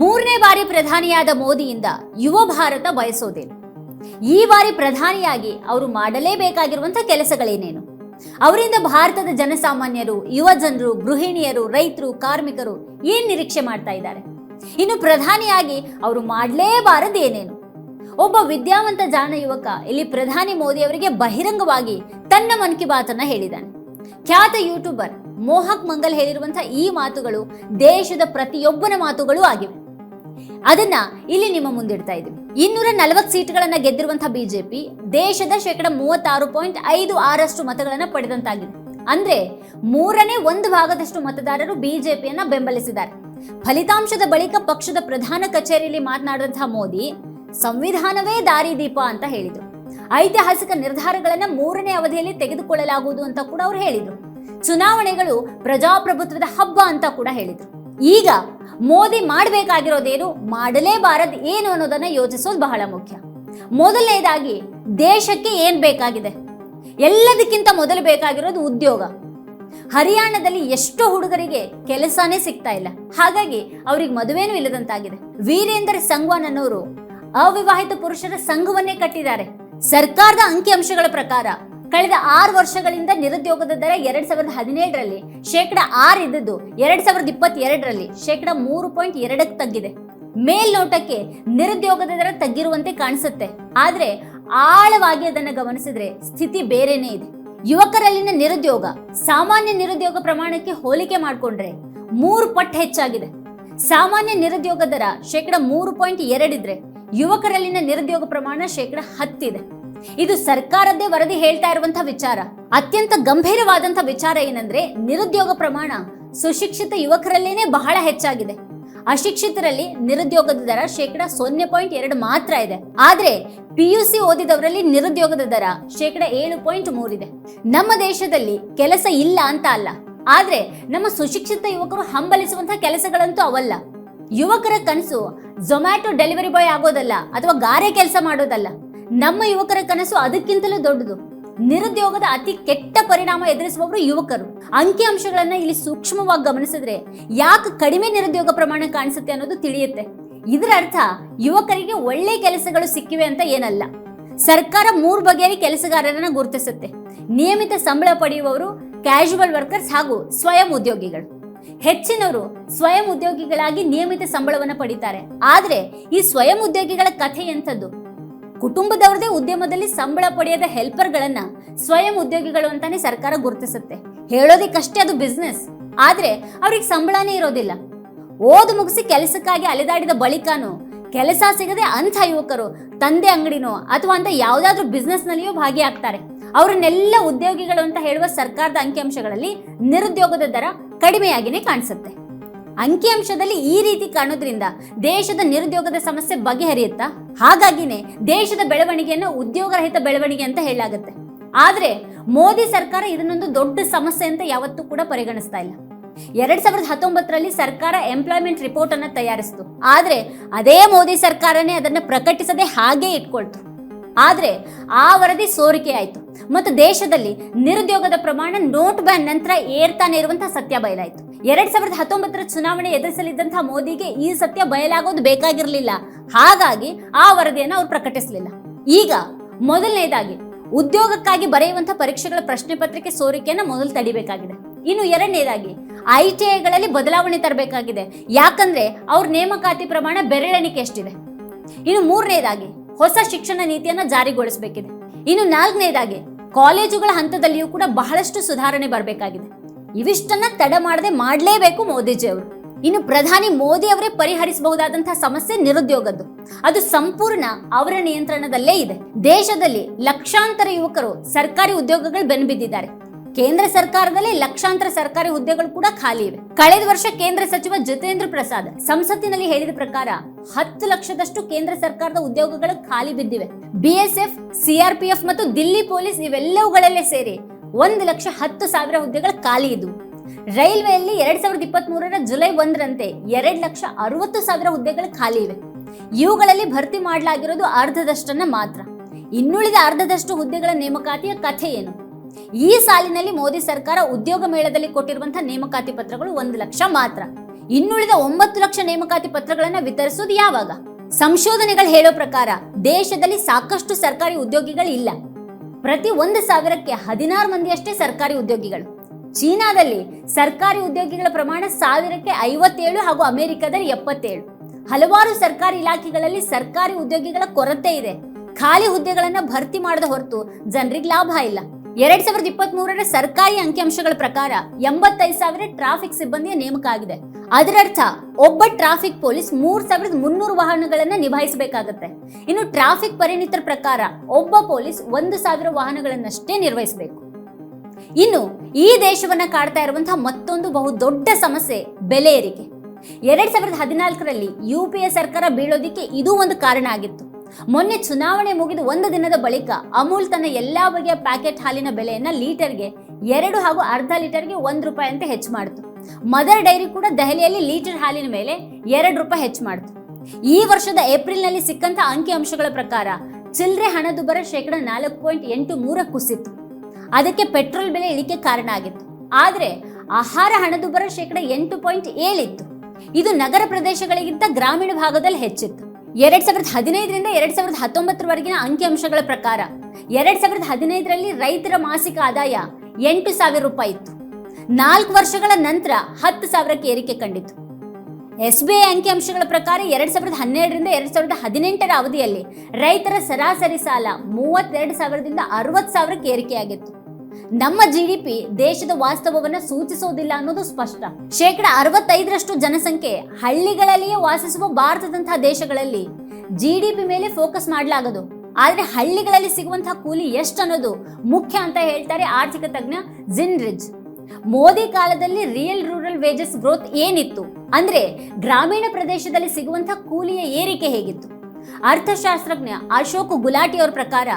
ಮೂರನೇ ಬಾರಿ ಪ್ರಧಾನಿಯಾದ ಮೋದಿಯಿಂದ ಯುವ ಭಾರತ ಬಯಸೋದೇನು? ಈ ಬಾರಿ ಪ್ರಧಾನಿಯಾಗಿ ಅವರು ಮಾಡಲೇಬೇಕಾಗಿರುವಂತಹ ಕೆಲಸಗಳೇನೇನು? ಅವರಿಂದ ಭಾರತದ ಜನಸಾಮಾನ್ಯರು ಯುವ ಜನರು ಗೃಹಿಣಿಯರು, ರೈತರು, ಕಾರ್ಮಿಕರು ಏನ್ ನಿರೀಕ್ಷೆ ಮಾಡ್ತಾ ಇದ್ದಾರೆ? ಇನ್ನು ಪ್ರಧಾನಿಯಾಗಿ ಅವರು ಮಾಡಲೇಬಾರದು ಏನೇನು ಒಬ್ಬ ವಿದ್ಯಾವಂತ ಜಾಣ ಯುವಕ ಇಲ್ಲಿ ಪ್ರಧಾನಿ ಮೋದಿ ಅವರಿಗೆ ಬಹಿರಂಗವಾಗಿ ತನ್ನ ಮನ್ ಕಿ ಬಾತನ್ನ ಹೇಳಿದ್ದಾನೆ. ಖ್ಯಾತ ಯೂಟ್ಯೂಬರ್ ಮೋಹಕ್ ಮಂಗಲ್ ಹೇಳಿರುವಂತಹ ಈ ಮಾತುಗಳು ದೇಶದ ಪ್ರತಿಯೊಬ್ಬನ ಮಾತುಗಳು ಆಗಿವೆ. ಅದನ್ನ ಇಲ್ಲಿ ನಿಮ್ಮ ಮುಂದಿಡ್ತಾ ಇದ್ದೀವಿ ಇನ್ನೂರ ನಲವತ್ತು ಸೀಟ್ಗಳನ್ನ ಗೆದ್ದಿರುವಂತಹ ಬಿಜೆಪಿ ದೇಶದ ಶೇಕಡ ಮೂವತ್ತಾರು ಪಾಯಿಂಟ್ ಐದು ಆರಷ್ಟು ಮತಗಳನ್ನ ಪಡೆದಂತಾಗಿದೆ. ಅಂದ್ರೆ ಮೂರನೇ ಒಂದು ಭಾಗದಷ್ಟು ಮತದಾರರು ಬಿಜೆಪಿಯನ್ನ ಬೆಂಬಲಿಸಿದ್ದಾರೆ. ಫಲಿತಾಂಶದ ಬಳಿಕ ಪಕ್ಷದ ಪ್ರಧಾನ ಕಚೇರಿಯಲ್ಲಿ ಮಾತನಾಡಿದಂತಹ ಮೋದಿ, ಸಂವಿಧಾನವೇ ದಾರಿದೀಪ ಅಂತ ಹೇಳಿದ್ರು. ಐತಿಹಾಸಿಕ ನಿರ್ಧಾರಗಳನ್ನ ಮೂರನೇ ಅವಧಿಯಲ್ಲಿ ತೆಗೆದುಕೊಳ್ಳಲಾಗುವುದು ಅಂತ ಕೂಡ ಅವ್ರು ಹೇಳಿದ್ರು. ಚುನಾವಣೆಗಳು ಪ್ರಜಾಪ್ರಭುತ್ವದ ಹಬ್ಬ ಅಂತ ಕೂಡ ಹೇಳಿದ್ರು. ಈಗ ಮೋದಿ ಮಾಡಬೇಕಾಗಿರೋದೇನು ಮಾಡಲೇಬಾರದು ಏನು ಅನ್ನೋದನ್ನ ಯೋಚಿಸೋದು ಬಹಳ ಮುಖ್ಯ. ಮೊದಲನೇದಾಗಿ ದೇಶಕ್ಕೆ ಏನು ಬೇಕಾಗಿದೆ? ಎಲ್ಲದಕ್ಕಿಂತ ಮೊದಲು ಬೇಕಾಗಿರೋದು ಉದ್ಯೋಗ. ಹರಿಯಾಣದಲ್ಲಿ ಎಷ್ಟೋ ಹುಡುಗರಿಗೆ ಕೆಲಸನೇ ಸಿಗ್ತಾ ಇಲ್ಲ. ಹಾಗಾಗಿ ಅವ್ರಿಗೆ ಮದುವೆನೂ ಇಲ್ಲದಂತಾಗಿದೆ. ವೀರೇಂದ್ರ ಸಂಗ್ವಾನ್ ಅನ್ನೋರು ಅವಿವಾಹಿತ ಪುರುಷರ ಸಂಘವನ್ನೇ ಕಟ್ಟಿದ್ದಾರೆ. ಸರ್ಕಾರದ ಅಂಕಿಅಂಶಗಳ ಪ್ರಕಾರ ಕಳೆದ ಆರು ವರ್ಷಗಳಿಂದ ನಿರುದ್ಯೋಗದ ದರ ಎರಡ್ ಸಾವಿರದ ಹದಿನೇಳರಲ್ಲಿ ಶೇಕಡ ಆರು ಇದ್ದದ್ದು ಎರಡ್ ಸಾವಿರದ ಇಪ್ಪತ್ತೆರಡರಲ್ಲಿ ಶೇಕಡ ಮೂರು ಪಾಯಿಂಟ್ ಎರಡಕ್ಕೆ ತಗ್ಗಿದೆ. ಮೇಲ್ನೋಟಕ್ಕೆ ನಿರುದ್ಯೋಗದ ದರ ತಗ್ಗಿರುವಂತೆ ಕಾಣಿಸುತ್ತೆ. ಆದ್ರೆ ಆಳವಾಗಿ ಅದನ್ನ ಗಮನಿಸಿದ್ರೆ ಸ್ಥಿತಿ ಬೇರೆನೇ ಇದೆ. ಯುವಕರಲ್ಲಿನ ನಿರುದ್ಯೋಗ, ಸಾಮಾನ್ಯ ನಿರುದ್ಯೋಗ ಪ್ರಮಾಣಕ್ಕೆ ಹೋಲಿಕೆ ಮಾಡಿಕೊಂಡ್ರೆ ಮೂರು ಪಟ್ಟು ಹೆಚ್ಚಾಗಿದೆ. ಸಾಮಾನ್ಯ ನಿರುದ್ಯೋಗ ದರ ಶೇಕಡ ಮೂರು ಪಾಯಿಂಟ್ ಎರಡಿದ್ರೆ ಯುವಕರಲ್ಲಿನ ನಿರುದ್ಯೋಗ ಪ್ರಮಾಣ ಶೇಕಡ ಹತ್ತಿದೆ ಇದು ಸರ್ಕಾರದ್ದೇ ವರದಿ ಹೇಳ್ತಾ ಇರುವಂತಹ ವಿಚಾರ. ಅತ್ಯಂತ ಗಂಭೀರವಾದಂತಹ ವಿಚಾರ ಏನಂದ್ರೆ ನಿರುದ್ಯೋಗ ಪ್ರಮಾಣ ಸುಶಿಕ್ಷಿತ ಯುವಕರಲ್ಲೇನೆ ಬಹಳ ಹೆಚ್ಚಾಗಿದೆ. ಅಶಿಕ್ಷಿತರಲ್ಲಿ ನಿರುದ್ಯೋಗದ ದರ ಶೇಕಡ ಸೊನ್ನೆ ಪಾಯಿಂಟ್ ಎರಡು ಮಾತ್ರ ಇದೆ. ಆದ್ರೆ ಪಿಯುಸಿ ಓದಿದವರಲ್ಲಿ ನಿರುದ್ಯೋಗದ ದರ ಶೇಕಡ ಏಳು ಪಾಯಿಂಟ್ ಮೂರಿದೆ ನಮ್ಮ ದೇಶದಲ್ಲಿ ಕೆಲಸ ಇಲ್ಲ ಅಂತ ಅಲ್ಲ. ಆದ್ರೆ ನಮ್ಮ ಸುಶಿಕ್ಷಿತ ಯುವಕರು ಹಂಬಲಿಸುವಂತಹ ಕೆಲಸಗಳಂತೂ ಅವಲ್ಲ. ಯುವಕರ ಕನಸು ಝೊಮ್ಯಾಟೊ ಡೆಲಿವರಿ ಬಾಯ್ ಆಗೋದಲ್ಲ ಅಥವಾ ಗಾರೆ ಕೆಲಸ ಮಾಡೋದಲ್ಲ. ನಮ್ಮ ಯುವಕರ ಕನಸು ಅದಕ್ಕಿಂತಲೂ ದೊಡ್ಡದು. ನಿರುದ್ಯೋಗದ ಅತಿ ಕೆಟ್ಟ ಪರಿಣಾಮ ಎದುರಿಸುವವರು ಯುವಕರು. ಅಂಕಿ ಅಂಶಗಳನ್ನ ಇಲ್ಲಿ ಸೂಕ್ಷ್ಮವಾಗಿ ಗಮನಿಸಿದ್ರೆ ಯಾಕೆ ಕಡಿಮೆ ನಿರುದ್ಯೋಗ ಪ್ರಮಾಣ ಕಾಣಿಸುತ್ತೆ ಅನ್ನೋದು ತಿಳಿಯುತ್ತೆ. ಇದರ ಅರ್ಥ ಯುವಕರಿಗೆ ಒಳ್ಳೆ ಕೆಲಸಗಳು ಸಿಕ್ಕಿವೆ ಅಂತ ಏನಲ್ಲ. ಸರ್ಕಾರ ಮೂರು ಬಗೆಯಲ್ಲಿ ಕೆಲಸಗಾರರನ್ನ ಗುರುತಿಸುತ್ತೆ. ನಿಯಮಿತ ಸಂಬಳ ಪಡೆಯುವವರು ಕ್ಯಾಶುವಲ್ ವರ್ಕರ್ಸ್ ಹಾಗೂ ಸ್ವಯಂ ಉದ್ಯೋಗಿಗಳು. ಹೆಚ್ಚಿನವರು ಸ್ವಯಂ ಉದ್ಯೋಗಿಗಳಾಗಿ ನಿಯಮಿತ ಸಂಬಳವನ್ನು ಪಡಿತಾರೆ. ಆದ್ರೆ ಈ ಸ್ವಯಂ ಉದ್ಯೋಗಿಗಳ ಕಥೆ ಎಂಥದ್ದು? ಕುಟುಂಬದವ್ರದೇ ಉದ್ಯಮದಲ್ಲಿ ಸಂಬಳ ಪಡೆಯದ ಹೆಲ್ಪರ್ಗಳನ್ನ ಸ್ವಯಂ ಉದ್ಯೋಗಿಗಳು ಅಂತಾನೆ ಸರ್ಕಾರ ಗುರುತಿಸುತ್ತೆ. ಹೇಳೋದಿಕ್ಕಷ್ಟೇ ಅದು ಬಿಸ್ನೆಸ್ ಆದ್ರೆ ಅವ್ರಿಗೆ ಸಂಬಳನೇ ಇರೋದಿಲ್ಲ. ಓದು ಮುಗಿಸಿ ಕೆಲಸಕ್ಕಾಗಿ ಅಲೆದಾಡಿದ ಬಳಿಕನೂ ಕೆಲಸ ಸಿಗದೆ ಅಂಥ ಯುವಕರು ತಂದೆ ಅಂಗಡಿನೋ ಅಥವಾ ಅಂತ ಯಾವುದಾದ್ರೂ ಬಿಸ್ನೆಸ್ ನಲ್ಲಿಯೂ ಭಾಗಿಯಾಗ್ತಾರೆ. ಅವರನ್ನೆಲ್ಲ ಉದ್ಯೋಗಿಗಳು ಅಂತ ಹೇಳುವ ಸರ್ಕಾರದ ಅಂಕಿಅಂಶಗಳಲ್ಲಿ ನಿರುದ್ಯೋಗದ ದರ ಕಡಿಮೆಯಾಗಿನೇ ಕಾಣಿಸುತ್ತೆ. ಅಂಕಿಅಂಶದಲ್ಲಿ ಈ ರೀತಿ ಕಾಣೋದ್ರಿಂದ ದೇಶದ ನಿರುದ್ಯೋಗದ ಸಮಸ್ಯೆ ಬಗೆಹರಿಯುತ್ತಾ? ಹಾಗಾಗಿನೇ ದೇಶದ ಬೆಳವಣಿಗೆಯನ್ನು ಉದ್ಯೋಗರಹಿತ ಬೆಳವಣಿಗೆ ಅಂತ ಹೇಳಲಾಗುತ್ತೆ. ಆದ್ರೆ ಮೋದಿ ಸರ್ಕಾರ ಇದನ್ನೊಂದು ದೊಡ್ಡ ಸಮಸ್ಯೆ ಅಂತ ಯಾವತ್ತೂ ಕೂಡ ಪರಿಗಣಿಸ್ತಾ ಇಲ್ಲ. ಎರಡ್ ಸಾವಿರದ ಹತ್ತೊಂಬತ್ತರಲ್ಲಿ ಸರ್ಕಾರ ಎಂಪ್ಲಾಯ್ಮೆಂಟ್ ರಿಪೋರ್ಟ್ ಅನ್ನ ತಯಾರಿಸಿತು. ಆದ್ರೆ ಅದೇ ಮೋದಿ ಸರ್ಕಾರನೇ ಅದನ್ನ ಪ್ರಕಟಿಸದೆ ಹಾಗೆ ಇಟ್ಕೊಳ್ತು. ಆದ್ರೆ ಆ ವರದಿ ಸೋರಿಕೆ ಆಯ್ತು. ಮತ್ತು ದೇಶದಲ್ಲಿ ನಿರುದ್ಯೋಗದ ಪ್ರಮಾಣ ನೋಟ್ ಬ್ಯಾನ್ ನಂತರ ಏರ್ತಾನೆ ಇರುವಂತಹ ಸತ್ಯ ಬಯಲಾಯಿತು. ಎರಡ್ ಸಾವಿರದ ಹತ್ತೊಂಬತ್ತರ ಚುನಾವಣೆ ಎದುರಿಸಲಿದ್ದಂತಹ ಮೋದಿಗೆ ಈ ಸತ್ಯ ಬಯಲಾಗೋದು ಬೇಕಾಗಿರಲಿಲ್ಲ. ಹಾಗಾಗಿ ಆ ವರದಿಯನ್ನು ಅವರು ಪ್ರಕಟಿಸಲಿಲ್ಲ. ಈಗ ಮೊದಲನೇದಾಗಿ, ಉದ್ಯೋಗಕ್ಕಾಗಿ ಬರೆಯುವಂತಹ ಪರೀಕ್ಷೆಗಳ ಪ್ರಶ್ನೆ ಪತ್ರಿಕೆ ಸೋರಿಕೆಯನ್ನ ಮೊದಲು ತಡಿಬೇಕಾಗಿದೆ. ಇನ್ನು ಎರಡನೇದಾಗಿ, ಐ ಟಿ ಐಗಳಲ್ಲಿ ಬದಲಾವಣೆ ತರಬೇಕಾಗಿದೆ. ಯಾಕಂದ್ರೆ ಅವ್ರ ನೇಮಕಾತಿ ಪ್ರಮಾಣ ಬೆರಳೆಣಿಕೆ ಎಷ್ಟಿದೆ. ಇನ್ನು ಮೂರನೇದಾಗಿ, ಹೊಸ ಶಿಕ್ಷಣ ನೀತಿಯನ್ನ ಜಾರಿಗೊಳಿಸಬೇಕಿದೆ. ಇನ್ನು ನಾಲ್ಕನೇದಾಗಿ, ಕಾಲೇಜುಗಳ ಹಂತದಲ್ಲಿಯೂ ಕೂಡ ಬಹಳಷ್ಟು ಸುಧಾರಣೆ ಬರಬೇಕಾಗಿದೆ. ಇವಿಷ್ಟನ್ನ ತಡ ಮಾಡದೆ ಮಾಡಲೇಬೇಕು ಮೋದಿಜಿ ಅವರು ಇನ್ನು ಪ್ರಧಾನಿ ಮೋದಿ ಅವರೇ ಪರಿಹರಿಸಬಹುದಾದಂತಹ ಸಮಸ್ಯೆ ನಿರುದ್ಯೋಗದ್ದು. ಅದು ಸಂಪೂರ್ಣ ಅವರ ನಿಯಂತ್ರಣದಲ್ಲೇ ಇದೆ. ದೇಶದಲ್ಲಿ ಲಕ್ಷಾಂತರ ಯುವಕರು ಸರ್ಕಾರಿ ಉದ್ಯೋಗಗಳು ಬೆನ್ಬಿದ್ದಿದ್ದಾರೆ. ಕೇಂದ್ರ ಸರ್ಕಾರದಲ್ಲಿ ಲಕ್ಷಾಂತರ ಸರ್ಕಾರಿ ಹುದ್ದೆಗಳು ಕೂಡ ಖಾಲಿ ಇವೆ. ಕಳೆದ ವರ್ಷ ಕೇಂದ್ರ ಸಚಿವ ಜಿತೇಂದ್ರ ಪ್ರಸಾದ್ ಸಂಸತ್ತಿನಲ್ಲಿ ಹೇಳಿದ ಪ್ರಕಾರ ಹತ್ತು ಲಕ್ಷದಷ್ಟು ಕೇಂದ್ರ ಸರ್ಕಾರದ ಉದ್ಯೋಗಗಳು ಖಾಲಿ ಬಿದ್ದಿವೆ. ಬಿಎಸ್ಎಫ್ ಸಿಆರ್ಪಿಎಫ್ ಮತ್ತು ದಿಲ್ಲಿ ಪೊಲೀಸ್ ಇವೆಲ್ಲವುಗಳಲ್ಲೇ ಸೇರಿ ಒಂದು ಲಕ್ಷ ಹತ್ತು ಸಾವಿರ ಹುದ್ದೆಗಳು ಖಾಲಿ ಇದ್ವು. ರೈಲ್ವೆಯಲ್ಲಿ ಎರಡ್ ಸಾವಿರದ ಇಪ್ಪತ್ತ್ ಮೂರರ ಜುಲೈ ಒಂದರಂತೆ ಎರಡ್ ಲಕ್ಷ ಅರವತ್ತು ಸಾವಿರ ಹುದ್ದೆಗಳು ಖಾಲಿ ಇವೆ. ಇವುಗಳಲ್ಲಿ ಭರ್ತಿ ಮಾಡಲಾಗಿರೋದು ಅರ್ಧದಷ್ಟನ್ನ ಮಾತ್ರ. ಇನ್ನುಳಿದ ಅರ್ಧದಷ್ಟು ಹುದ್ದೆಗಳ ನೇಮಕಾತಿಯ ಕಥೆ ಏನು? ಈ ಸಾಲಿನಲ್ಲಿ ಮೋದಿ ಸರ್ಕಾರ ಉದ್ಯೋಗ ಮೇಳದಲ್ಲಿ ಕೊಟ್ಟಿರುವಂತಹ ನೇಮಕಾತಿ ಪತ್ರಗಳು ಒಂದು ಲಕ್ಷ ಮಾತ್ರ. ಇನ್ನುಳಿದ ಒಂಬತ್ತು ಲಕ್ಷ ನೇಮಕಾತಿ ಪತ್ರಗಳನ್ನ ವಿತರಿಸೋದು ಯಾವಾಗ? ಸಂಶೋಧನೆಗಳು ಹೇಳೋ ಪ್ರಕಾರ ದೇಶದಲ್ಲಿ ಸಾಕಷ್ಟು ಸರ್ಕಾರಿ ಉದ್ಯೋಗಿಗಳು ಇಲ್ಲ ಪ್ರತಿ ಒಂದು ಸಾವಿರಕ್ಕೆ ಹದಿನಾರು ಮಂದಿಯಷ್ಟೇ ಸರ್ಕಾರಿ ಉದ್ಯೋಗಿಗಳು. ಚೀನಾದಲ್ಲಿ ಸರ್ಕಾರಿ ಉದ್ಯೋಗಿಗಳ ಪ್ರಮಾಣ ಸಾವಿರಕ್ಕೆ ಐವತ್ತೇಳು ಹಾಗೂ ಅಮೆರಿಕದಲ್ಲಿ ಎಪ್ಪತ್ತೇಳು. ಹಲವಾರು ಸರ್ಕಾರಿ ಇಲಾಖೆಗಳಲ್ಲಿ ಸರ್ಕಾರಿ ಉದ್ಯೋಗಿಗಳ ಕೊರತೆ ಇದೆ. ಖಾಲಿ ಹುದ್ದೆಗಳನ್ನು ಭರ್ತಿ ಮಾಡದ ಹೊರತು ಜನರಿಗೆ ಲಾಭ ಇಲ್ಲ. ಎರಡ್ ಸಾವಿರದ ಇಪ್ಪತ್ತ್ ಮೂರರ ಸರ್ಕಾರಿ ಅಂಕಿಅಂಶಗಳ ಪ್ರಕಾರ ಎಂಬತ್ತೈದು ಸಾವಿರ ಟ್ರಾಫಿಕ್ ಸಿಬ್ಬಂದಿಯ ನೇಮಕ ಆಗಿದೆ ಅದರರ್ಥ, ಒಬ್ಬ ಟ್ರಾಫಿಕ್ ಪೊಲೀಸ್ ಮೂರ್ ಸಾವಿರದ ಮುನ್ನೂರು ವಾಹನಗಳನ್ನ ನಿಭಾಯಿಸಬೇಕಾಗತ್ತೆ. ಇನ್ನು ಟ್ರಾಫಿಕ್ ಪರಿಣಿತರ ಪ್ರಕಾರ ಒಬ್ಬ ಪೊಲೀಸ್ ಒಂದು ಸಾವಿರ ವಾಹನಗಳನ್ನಷ್ಟೇ ನಿರ್ವಹಿಸಬೇಕು. ಇನ್ನು ಈ ದೇಶವನ್ನ ಕಾಡ್ತಾ ಇರುವಂತಹ ಮತ್ತೊಂದು ಬಹು ದೊಡ್ಡ ಸಮಸ್ಯೆ ಬೆಲೆ ಏರಿಕೆ. ಎರಡ್ ಸಾವಿರದ ಹದಿನಾಲ್ಕರಲ್ಲಿ ಯು ಪಿ ಎ ಸರ್ಕಾರ ಬೀಳೋದಿಕ್ಕೆ ಇದು ಒಂದು ಕಾರಣ ಆಗಿತ್ತು. ಮೊನ್ನೆ ಚುನಾವಣೆ ಮುಗಿದು ಒಂದು ದಿನದ ಬಳಿಕ ಅಮೂಲ್ ತನ್ನ ಎಲ್ಲಾ ಬಗೆಯ ಪ್ಯಾಕೆಟ್ ಹಾಲಿನ ಬೆಲೆಯನ್ನ ಲೀಟರ್ಗೆ ಎರಡು ಹಾಗೂ ಅರ್ಧ ಲೀಟರ್ಗೆ ಒಂದು ರೂಪಾಯಿ ಅಂತ ಹೆಚ್ಚು ಮಾಡಿತು. ಮದರ್ ಡೈರಿ ಕೂಡ ದೆಹಲಿಯಲ್ಲಿ ಲೀಟರ್ ಹಾಲಿನ ಮೇಲೆ ಎರಡು ರೂಪಾಯಿ ಹೆಚ್ಚು ಮಾಡಿತು. ಈ ವರ್ಷದ ಏಪ್ರಿಲ್ನಲ್ಲಿ ಸಿಕ್ಕಂತ ಅಂಕಿಅಂಶಗಳ ಪ್ರಕಾರ ಚಿಲ್ಲರೆ ಹಣದುಬ್ಬರ ಶೇಕಡ ನಾಲ್ಕು ಪಾಯಿಂಟ್ ಎಂಟು ಮೂರ ಕುಸಿತು. ಅದಕ್ಕೆ ಪೆಟ್ರೋಲ್ ಬೆಲೆ ಇಳಿಕೆ ಕಾರಣ ಆಗಿತ್ತು. ಆದರೆ ಆಹಾರ ಹಣದುಬ್ಬರ ಶೇಕಡ ಎಂಟು ಪಾಯಿಂಟ್ ಏಳಿತ್ತು ಇದು ನಗರ ಪ್ರದೇಶಗಳಿಗಿಂತ ಗ್ರಾಮೀಣ ಭಾಗದಲ್ಲಿ ಹೆಚ್ಚಿತ್ತು. ಎರಡ್ ಸಾವಿರದ ಹದಿನೈದರಿಂದ ಎರಡ್ ಸಾವಿರದ ಹತ್ತೊಂಬತ್ತರವರೆಗಿನ ಅಂಕಿಅಂಶಗಳ ಪ್ರಕಾರ ಎರಡ್ ಸಾವಿರದ ಹದಿನೈದರಲ್ಲಿ ರೈತರ ಮಾಸಿಕ ಆದಾಯ ಎಂಟು ಸಾವಿರ ರೂಪಾಯಿ ಇತ್ತು. ನಾಲ್ಕು ವರ್ಷಗಳ ನಂತರ ಹತ್ತು ಸಾವಿರಕ್ಕೆ ಏರಿಕೆ ಕಂಡಿತು. ಎಸ್ ಬಿ ಐ ಅಂಕಿಅಂಶಗಳ ಪ್ರಕಾರ ಎರಡ್ ಸಾವಿರದ ಹನ್ನೆರಡರಿಂದ ಎರಡ್ ಸಾವಿರದ ಹದಿನೆಂಟರ ಅವಧಿಯಲ್ಲಿ ರೈತರ ಸರಾಸರಿ ಸಾಲ ಮೂವತ್ತೆರಡು ಸಾವಿರದಿಂದ ಅರವತ್ತು ಸಾವಿರಕ್ಕೆ ಏರಿಕೆಯಾಗಿತ್ತು. ನಮ್ಮ ಜಿಡಿಪಿ ದೇಶದ ವಾಸ್ತವವನ್ನ ಸೂಚಿಸೋದಿಲ್ಲ ಅನ್ನೋದು ಸ್ಪಷ್ಟ. ಶೇಕಡ ಅರವತ್ತೈದರಷ್ಟು ಜನಸಂಖ್ಯೆ ಹಳ್ಳಿಗಳಲ್ಲಿಯೇ ವಾಸಿಸುವ ಭಾರತದಂತಹ ದೇಶಗಳಲ್ಲಿ ಜಿಡಿಪಿ ಮೇಲೆ ಫೋಕಸ್ ಮಾಡಲಾಗದು. ಆದ್ರೆ ಹಳ್ಳಿಗಳಲ್ಲಿ ಸಿಗುವಂತಹ ಕೂಲಿ ಎಷ್ಟು ಅನ್ನೋದು ಮುಖ್ಯ ಅಂತ ಹೇಳ್ತಾರೆ ಆರ್ಥಿಕ ತಜ್ಞ ಜಿನ್ರಿಜ್ ಮೋದಿ ಕಾಲದಲ್ಲಿ ರಿಯಲ್ ರೂರಲ್ ವೇಜಸ್ ಗ್ರೋತ್ ಏನಿತ್ತು? ಅಂದ್ರೆ ಗ್ರಾಮೀಣ ಪ್ರದೇಶದಲ್ಲಿ ಸಿಗುವಂತಹ ಕೂಲಿಯ ಏರಿಕೆ ಹೇಗಿತ್ತು? ಅರ್ಥಶಾಸ್ತ್ರಜ್ಞ ಅಶೋಕ್ ಗುಲಾಟಿ ಅವರ ಪ್ರಕಾರ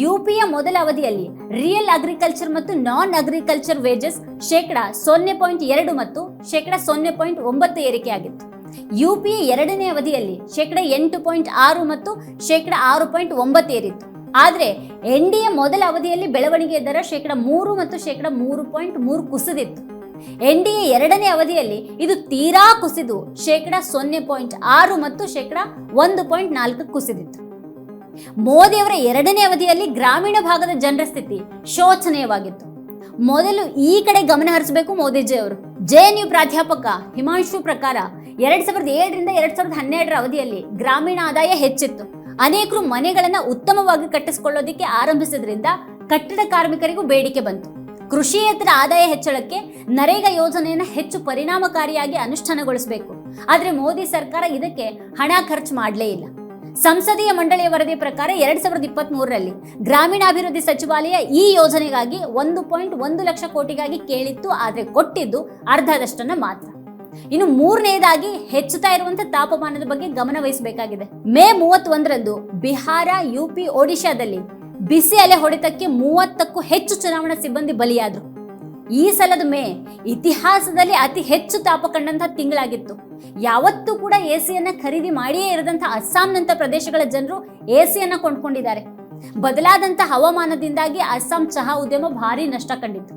ಯುಪಿಯ ಮೊದಲ ಅವಧಿಯಲ್ಲಿ ರಿಯಲ್ ಅಗ್ರಿಕಲ್ಚರ್ ಮತ್ತು ನಾನ್ ಅಗ್ರಿಕಲ್ಚರ್ ವೇಜಸ್ ಶೇಕಡ ಸೊನ್ನೆ ಪಾಯಿಂಟ್ ಎರಡು ಮತ್ತು ಶೇಕಡ ಸೊನ್ನೆ ಪಾಯಿಂಟ್ ಒಂಬತ್ತು ಏರಿಕೆಯಾಗಿತ್ತು. ಯುಪಿಯ ಎರಡನೇ ಅವಧಿಯಲ್ಲಿ ಶೇಕಡ ಎಂಟು ಪಾಯಿಂಟ್ ಆರು ಮತ್ತು ಶೇಕಡ ಆರು ಪಾಯಿಂಟ್ ಒಂಬತ್ತು ಏರಿತ್ತು. ಆದರೆ ಎನ್ ಡಿ ಎ ಮೊದಲ ಅವಧಿಯಲ್ಲಿ ಬೆಳವಣಿಗೆ ದರ ಶೇಕಡ ಮೂರು ಮತ್ತು ಶೇಕಡ ಮೂರು ಪಾಯಿಂಟ್ ಮೂರು ಕುಸಿದಿತ್ತು. ಎನ್ ಡಿ ಎ ಎರಡನೇ ಅವಧಿಯಲ್ಲಿ ಇದು ತೀರಾ ಕುಸಿದು ಶೇಕಡ ಸೊನ್ನೆ ಪಾಯಿಂಟ್ ಆರು ಮತ್ತು ಶೇಕಡ ಒಂದು ಪಾಯಿಂಟ್ ನಾಲ್ಕು ಕುಸಿದಿತ್ತು. ಮೋದಿಯವರ ಎರಡನೇ ಅವಧಿಯಲ್ಲಿ ಗ್ರಾಮೀಣ ಭಾಗದ ಜನರ ಸ್ಥಿತಿ ಶೋಚನೀಯವಾಗಿತ್ತು. ಮೊದಲು ಈ ಕಡೆ ಗಮನ ಹರಿಸಬೇಕು ಮೋದಿಜಿ ಅವರು. ಜೆ ಎನ್ ಯು ಪ್ರಾಧ್ಯಾಪಕ ಹಿಮಾಂಶು ಪ್ರಕಾರ ಎರಡ್ ಸಾವಿರದ ಏಳರಿಂದ ಎರಡ್ ಸಾವಿರದ ಹನ್ನೆರಡರ ಅವಧಿಯಲ್ಲಿ ಗ್ರಾಮೀಣ ಆದಾಯ ಹೆಚ್ಚಿತ್ತು. ಅನೇಕರು ಮನೆಗಳನ್ನ ಉತ್ತಮವಾಗಿ ಕಟ್ಟಿಸಿಕೊಳ್ಳೋದಿಕ್ಕೆ ಆರಂಭಿಸಿದ್ರಿಂದ ಕಟ್ಟಡ ಕಾರ್ಮಿಕರಿಗೂ ಬೇಡಿಕೆ ಬಂತು. ಕೃಷಿಯೇತರ ಆದಾಯ ಹೆಚ್ಚಳಕ್ಕೆ ನರೇಗಾ ಯೋಜನೆಯನ್ನು ಹೆಚ್ಚು ಪರಿಣಾಮಕಾರಿಯಾಗಿ ಅನುಷ್ಠಾನಗೊಳಿಸಬೇಕು. ಆದರೆ ಮೋದಿ ಸರ್ಕಾರ ಇದಕ್ಕೆ ಹಣ ಖರ್ಚು ಮಾಡಲೇ ಇಲ್ಲ. ಸಂಸದೀಯ ಮಂಡಳಿಯ ವರದಿ ಪ್ರಕಾರ ಎರಡ್ ಸಾವಿರದ ಇಪ್ಪತ್ತ್ ಮೂರರಲ್ಲಿ ಗ್ರಾಮೀಣಾಭಿವೃದ್ಧಿ ಸಚಿವಾಲಯ ಈ ಯೋಜನೆಗಾಗಿ ಒಂದು ಪಾಯಿಂಟ್ ಒಂದು ಲಕ್ಷ ಕೋಟಿಗಾಗಿ ಕೇಳಿತ್ತು, ಆದರೆ ಕೊಟ್ಟಿದ್ದು ಅರ್ಧದಷ್ಟನ್ನ ಮಾತ್ರ. ಇನ್ನು ಮೂರನೇದಾಗಿ ಹೆಚ್ಚುತ್ತಾ ಇರುವಂತಹ ತಾಪಮಾನದ ಬಗ್ಗೆ ಗಮನ ವಹಿಸಬೇಕಾಗಿದೆ. ಮೇ ಮೂವತ್ತೊಂದರಂದು ಬಿಹಾರ ಯುಪಿ ಒಡಿಶಾದಲ್ಲಿ ಬಿಸಿ ಅಲೆ ಹೊಡೆತಕ್ಕೆ ಮೂವತ್ತಕ್ಕೂ ಹೆಚ್ಚು ಚುನಾವಣಾ ಸಿಬ್ಬಂದಿ ಬಲಿಯಾದರು. ಈ ಸಲದ ಮೇ ಇತಿಹಾಸದಲ್ಲಿ ಅತಿ ಹೆಚ್ಚು ತಾಪ ಕಂಡಂತಹ ತಿಂಗಳಾಗಿತ್ತು. ಯಾವತ್ತೂ ಕೂಡ ಎಸಿಯನ್ನ ಖರೀದಿ ಮಾಡಿಯೇ ಇರದಂತಹ ಅಸ್ಸಾಂನಂತ ಪ್ರದೇಶಗಳ ಜನರು ಎಸಿಯನ್ನ ಕೊಂಡ್ಕೊಂಡಿದ್ದಾರೆ. ಬದಲಾದಂತ ಹವಾಮಾನದಿಂದಾಗಿ ಅಸ್ಸಾಂ ಚಹಾ ಉದ್ಯಮ ಭಾರಿ ನಷ್ಟ ಕಂಡಿತ್ತು.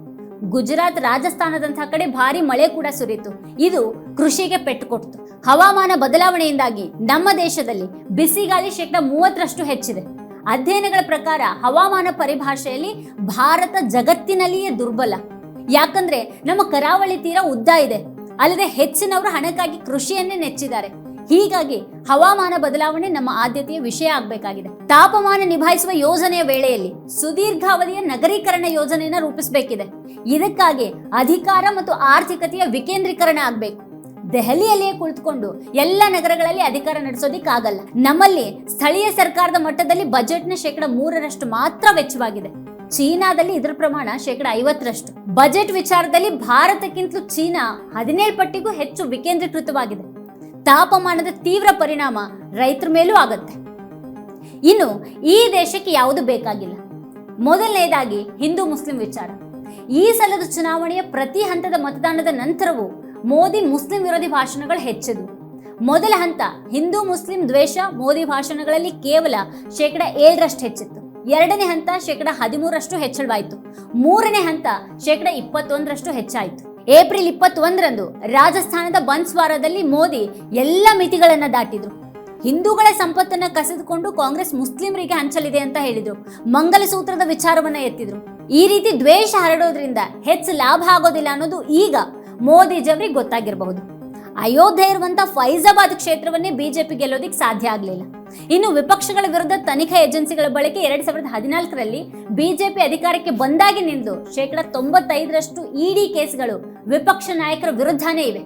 ಗುಜರಾತ್ ರಾಜಸ್ಥಾನದಂತಹ ಕಡೆ ಭಾರಿ ಮಳೆ ಕೂಡ ಸುರಿತು ಇದು ಕೃಷಿಗೆ ಪೆಟ್ಟು ಕೊಟ್ಟಿತು ಹವಾಮಾನ ಬದಲಾವಣೆಯಿಂದಾಗಿ ನಮ್ಮ ದೇಶದಲ್ಲಿ ಬಿಸಿಗಾಳಿ ಶೇಕಡ ಮೂವತ್ತರಷ್ಟು ಹೆಚ್ಚಿದೆ. ಅಧ್ಯಯನಗಳ ಪ್ರಕಾರ ಹವಾಮಾನ ಪರಿಭಾಷೆಯಲ್ಲಿ ಭಾರತ ಜಗತ್ತಿನಲ್ಲಿಯೇ ದುರ್ಬಲ. ಯಾಕಂದ್ರೆ ನಮ್ಮ ಕರಾವಳಿ ತೀರ ಉದ್ದ ಇದೆ. ಅಲ್ಲದೆ ಹೆಚ್ಚಿನವರು ಹಣಕ್ಕಾಗಿ ಕೃಷಿಯನ್ನೇ ನೆಚ್ಚಿದ್ದಾರೆ. ಹೀಗಾಗಿ ಹವಾಮಾನ ಬದಲಾವಣೆ ನಮ್ಮ ಆದ್ಯತೆಯ ವಿಷಯ ಆಗಬೇಕಾಗಿದೆ. ತಾಪಮಾನ ನಿಭಾಯಿಸುವ ಯೋಜನೆಯ ವೇಳೆಯಲ್ಲಿ ಸುದೀರ್ಘಾವಧಿಯ ನಗರೀಕರಣ ಯೋಜನೆಯನ್ನ ರೂಪಿಸಬೇಕಿದೆ. ಇದಕ್ಕಾಗಿ ಅಧಿಕಾರ ಮತ್ತು ಆರ್ಥಿಕತೆಯ ವಿಕೇಂದ್ರೀಕರಣ ಆಗಬೇಕು. ದೆಹಲಿಯಲ್ಲಿಯೇ ಕುಳಿತುಕೊಂಡು ಎಲ್ಲ ನಗರಗಳಲ್ಲಿ ಅಧಿಕಾರ ನಡೆಸೋದಿಕ್ಕಾಗಲ್ಲ. ನಮ್ಮಲ್ಲಿ ಸ್ಥಳೀಯ ಸರ್ಕಾರದ ಮಟ್ಟದಲ್ಲಿ ಬಜೆಟ್ನ ಶೇಕಡ ಮೂರರಷ್ಟು ಮಾತ್ರ ವೆಚ್ಚವಾಗಿದೆ. ಚೀನಾದಲ್ಲಿ ಇದರ ಪ್ರಮಾಣ ಶೇಕಡ ಐವತ್ತರಷ್ಟು. ಬಜೆಟ್ ವಿಚಾರದಲ್ಲಿ ಭಾರತಕ್ಕಿಂತಲೂ ಚೀನಾ ಹದಿನೇಳು ಪಟ್ಟಿಗೂ ಹೆಚ್ಚು ವಿಕೇಂದ್ರೀಕೃತವಾಗಿದೆ. ತಾಪಮಾನದ ತೀವ್ರ ಪರಿಣಾಮ ರೈತರ ಮೇಲೂ ಆಗತ್ತೆ. ಇನ್ನು ಈ ದೇಶಕ್ಕೆ ಯಾವುದು ಬೇಕಾಗಿಲ್ಲ. ಮೊದಲನೇದಾಗಿ ಹಿಂದೂ ಮುಸ್ಲಿಂ ವಿಚಾರ. ಈ ಸಲದ ಚುನಾವಣೆಯ ಪ್ರತಿ ಹಂತದ ಮತದಾನದ ನಂತರವೂ ಮೋದಿ ಮುಸ್ಲಿಂ ವಿರೋಧಿ ಭಾಷಣಗಳು ಹೆಚ್ಚಿದವು ಮೊದಲ ಹಂತ ಹಿಂದೂ ಮುಸ್ಲಿಂ ದ್ವೇಷ ಮೋದಿ ಭಾಷಣಗಳಲ್ಲಿ ಕೇವಲ ಶೇಕಡ ಏಳರಷ್ಟು ಹೆಚ್ಚಿತ್ತು. ಎರಡನೇ ಹಂತ ಶೇಕಡ ಹದಿಮೂರಷ್ಟು ಹೆಚ್ಚಳವಾಯಿತು. ಮೂರನೇ ಹಂತ ಶೇಕಡ ಇಪ್ಪತ್ತೊಂದರಷ್ಟು ಹೆಚ್ಚಾಯಿತು. ಏಪ್ರಿಲ್ ಇಪ್ಪತ್ತೊಂದರಂದು ರಾಜಸ್ಥಾನದ ಬನ್ಸ್ವಾರದಲ್ಲಿ ಮೋದಿ ಎಲ್ಲ ಮಿತಿಗಳನ್ನು ದಾಟಿದ್ರು. ಹಿಂದೂಗಳ ಸಂಪತ್ತನ್ನ ಕಸಿದುಕೊಂಡು ಕಾಂಗ್ರೆಸ್ ಮುಸ್ಲಿಮರಿಗೆ ಹಂಚಲಿದೆ ಅಂತ ಹೇಳಿದ್ರು. ಮಂಗಲಸೂತ್ರದ ವಿಚಾರವನ್ನ ಎತ್ತಿದ್ರು. ಈ ರೀತಿ ದ್ವೇಷ ಹರಡೋದ್ರಿಂದ ಹೆಚ್ಚು ಲಾಭ ಆಗೋದಿಲ್ಲ ಅನ್ನೋದು ಈಗ ಮೋದಿಜಿಯವರಿಗೆ ಗೊತ್ತಾಗಿರಬಹುದು. ಅಯೋಧ್ಯೆ ಇರುವಂಥ ಫೈಜಾಬಾದ್ ಕ್ಷೇತ್ರವನ್ನೇ ಬಿಜೆಪಿ ಗೆಲ್ಲೋದಿಕ್ಕೆ ಸಾಧ್ಯ ಆಗಲಿಲ್ಲ. ಇನ್ನು ವಿಪಕ್ಷಗಳ ವಿರುದ್ಧ ತನಿಖಾ ಏಜೆನ್ಸಿಗಳ ಬಳಕೆ ಎರಡ್ ಸಾವಿರದ ಹದಿನಾಲ್ಕರಲ್ಲಿ ಬಿಜೆಪಿ ಅಧಿಕಾರಕ್ಕೆ ಬಂದಾಗಿನಿಂದ ಶೇಕಡ ತೊಂಬತ್ತೈದರಷ್ಟು ಇಡಿ ಕೇಸ್ಗಳು ವಿಪಕ್ಷ ನಾಯಕರ ವಿರುದ್ಧನೇ ಇವೆ.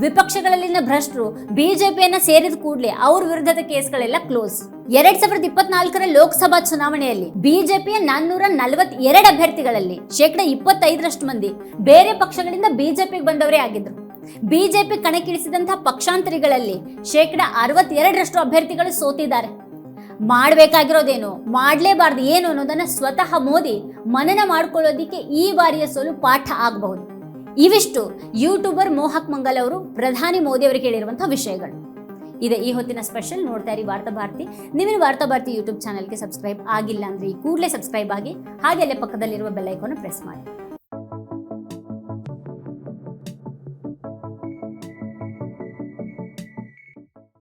ವಿಪಕ್ಷಗಳಲ್ಲಿನ ಭ್ರಷ್ಟರು ಬಿಜೆಪಿಯನ್ನ ಸೇರಿದ ಕೂಡಲೇ ಅವ್ರ ವಿರುದ್ಧದ ಕೇಸ್ಗಳೆಲ್ಲ ಕ್ಲೋಸ್. ಎರಡ್ ಸಾವಿರದ ಇಪ್ಪತ್ನಾಲ್ಕರ ಲೋಕಸಭಾ ಚುನಾವಣೆಯಲ್ಲಿ ಬಿಜೆಪಿಯ ನಾನ್ನೂರ ನಲವತ್ತೆರಡು ಅಭ್ಯರ್ಥಿಗಳಲ್ಲಿ ಶೇಕಡ ಇಪ್ಪತ್ತೈದರಷ್ಟು ಮಂದಿ ಬೇರೆ ಪಕ್ಷಗಳಿಂದ ಬಿಜೆಪಿಗೆ ಬಂದವರೇ ಆಗಿದ್ರು. ಬಿಜೆಪಿ ಕಣಕ್ಕಿಳಿಸಿದಂತಹ ಪಕ್ಷಾಂತರಿಗಳಲ್ಲಿ ಶೇಕಡ ಅರವತ್ತೆರಡರಷ್ಟು ಅಭ್ಯರ್ಥಿಗಳು ಸೋತಿದ್ದಾರೆ. ಮಾಡಬೇಕಾಗಿರೋದೇನು? ಮಾಡಲೇಬಾರ್ದು ಏನು ಅನ್ನೋದನ್ನ ಸ್ವತಃ ಮೋದಿ ಮನನ ಮಾಡ್ಕೊಳ್ಳೋದಿಕ್ಕೆ ಈ ಬಾರಿಯ ಸೋಲು ಪಾಠ ಆಗಬಹುದು. ಇವಿಷ್ಟು ಯೂಟ್ಯೂಬರ್ ಮೋಹಕ್ ಮಂಗಲ್ ಅವರು, ಪ್ರಧಾನಿ ಮೋದಿ ಅವರಿಗೆ ಹೇಳಿರುವಂತಹ ವಿಷಯಗಳು. ಇದೆ ಈ ಹೊತ್ತಿನ ಸ್ಪೆಷಲ್, ನೋಡ್ತಾ ಇರಿ ವಾರ್ತಾ ಭಾರತಿ. ನೀವಿನ ವಾರ್ತಾ ಭಾರತಿ ಯೂಟ್ಯೂಬ್ ಚಾನಲ್ಗೆ ಸಬ್ಸ್ಕ್ರೈಬ್ ಆಗಿಲ್ಲ ಅಂದ್ರೆ ಈ ಕೂಡಲೇ ಸಬ್ಸ್ಕ್ರೈಬ್ ಆಗಿ ಹಾಗೆ ಅಲ್ಲೇ ಪಕ್ಕದಲ್ಲಿರುವ ಬೆಲ್ ಐಕಾನ್ ಪ್ರೆಸ್ ಮಾಡಿ.